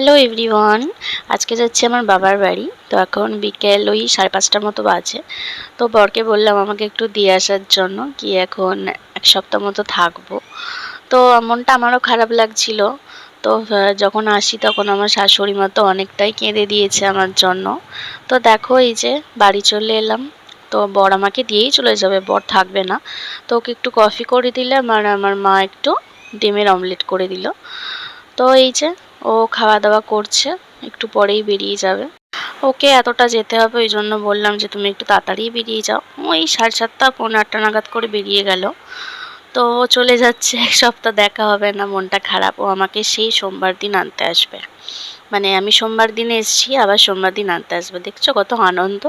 Hello everyone, আজকে যাচ্ছি আমার বাবার বাড়ি। তো এখন বিকেল ওই সাড়ে পাঁচটার মতো বাজে। তো বরকে বললাম আমাকে একটু দিয়ে আসার জন্য কি এখন এক সপ্তাহ মতো থাকব। তো মনটা আমারও খারাপ লাগছিল। তো যখন আসি তখন আমার শাশুড়ি মা তো অনেকটাই কেঁদে দিয়েছে আমার জন্য। তো দেখো এই যে বাড়ি চলে এলাম। তো বর আমাকে দিয়েই চলে যাবে, বর থাকবে না। তো ওকে একটু কফি করে দিলাম আর আমার মা একটু ডিমের অমলেট করে দিল। তো এই যে ও খাওয়া দাওয়া করছে, একটু পরেই বেরিয়ে যাবে। ওকে এতটা যেতে হবে, ওই জন্য বললাম যে তুমি একটু তাড়াতাড়ি বেরিয়ে যাও। ওই সাড়ে সাতটা, পৌনে আটটা নাগাদ করে বেরিয়ে গেল। তো ও চলে যাচ্ছে, এক সপ্তাহ দেখা হবে না, মনটা খারাপ। ও আমাকে সেই সোমবার দিন আনতে আসবে। মানে আমি সোমবার দিনে এসেছি, আবার সোমবার দিন আনতে আসবে। দেখছ কত আনন্দ?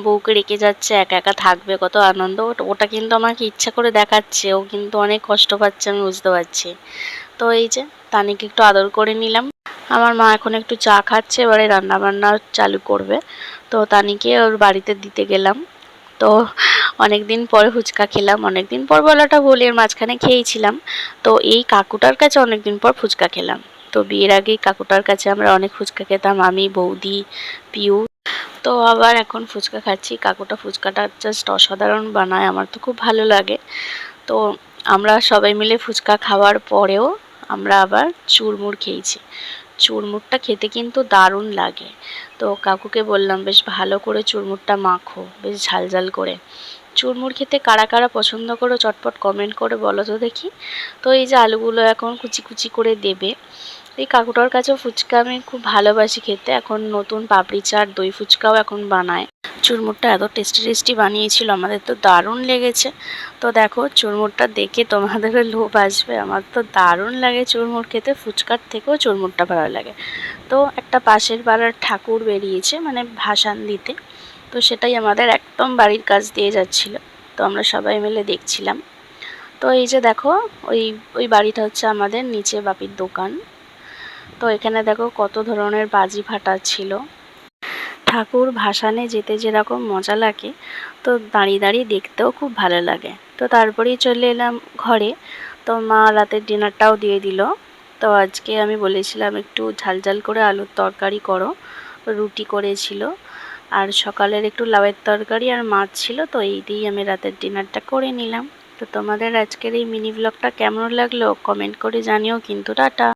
বউকে রেখে যাচ্ছে, একা একা থাকবে, কত আনন্দ। ওটা- কিন্তু আমাকে ইচ্ছা করে দেখাচ্ছে, ও কিন্তু অনেক কষ্ট পাচ্ছে, আমি বুঝতে পারছি। তো এই যে, তানিকে একটু আদর করে নিলাম। আমার মা এখন একটু চা খাচ্ছে, এবারে রান্না বান্না চালু করবে। তো তানিকে ওর বাড়িতে দিতে গেলাম। তো অনেক দিন পরে ফুচকা খেলাম অনেক দিন পর বলাটা বলি এর মাঝখানে খেয়েছিলাম। তো এই কাকুটার কাছে অনেক দিন পর ফুচকা খেলাম। তো বিয়ের আগেই কাকুটার কাছে আমরা অনেক ফুচকা খেতাম, আমি, বৌদি, পিউ। তো আবার এখন ফুচকা খাচ্ছি, কাকুটা ফুচকাটা জাস্ট অসাধারণ বানায়, আমার তো খুব ভালো লাগে। তো আমরা সবাই মিলে ফুচকা খাওয়ার পরেও আমরা আবার চুরমুর খেয়েছি। চুরমুরটা খেতে কিন্তু দারুণ লাগে। তো কাকুকে বললাম, বেশ ভালো করে চুরমুরটা মাখো, বেশ ঝাল ঝাল করে। চুরমুর খেতে কারা কারা পছন্দ করো, চটপট কমেন্ট করে বলো তো দেখি। তো এই যে আলুগুলো এখন কুচি কুচি করে দেবে। এই কাকুটার কাছেও ফুচকা আমি খুব ভালোবাসি খেতে। এখন নতুন পাপড়ি চাট, দই ফুচকাও এখন বানায়। চুরমুরটা এত টেস্টি টেস্টি বানিয়েছিল, আমাদের তো দারুণ লেগেছে। তো দেখো, চুরমুরটা দেখে তোমাদেরও লোভ আসবে। আমার তো দারুণ লাগে চুরমুর খেতে, ফুচকার থেকেও চুরমুরটা ভালো লাগে। তো একটা পাশের পাড়ার ঠাকুর বেরিয়েছে মানে ভাসান দিতে। তো সেটাই আমাদের একদম বাড়ির কাজ দিয়ে যাচ্ছিল। তো আমরা সবাই মিলে দেখছিলাম। তো এই যে দেখো, ওই ওই বাড়িটা হচ্ছে আমাদের নিচে বাপির দোকান। তো এখানে দেখো কত ধরনের বাজি ফাটা ছিল। ঠাকুর ভাসানে যেতে যেরকম মজা লাগে, তো দাঁড়িয়ে দাঁড়িয়ে দেখতেও খুব ভালো লাগে। তো তারপরেই চলে এলাম ঘরে। তো মা রাতের ডিনারটাও দিয়ে দিল। তো আজকে আমি বলেছিলাম একটু ঝালঝাল ঝাল করে আলুর তরকারি করো। রুটি করেছিল। আর সকালের একটু লাউয়ের তরকারি আর মাছ ছিল, তো এই দিয়েই আমি রাতের ডিনারটা করে নিলাম। তো তোমাদের আজকের এই মিনি ব্লগটা কেমন লাগল? কমেন্ট করে জানিও। কিন্তু টাটা!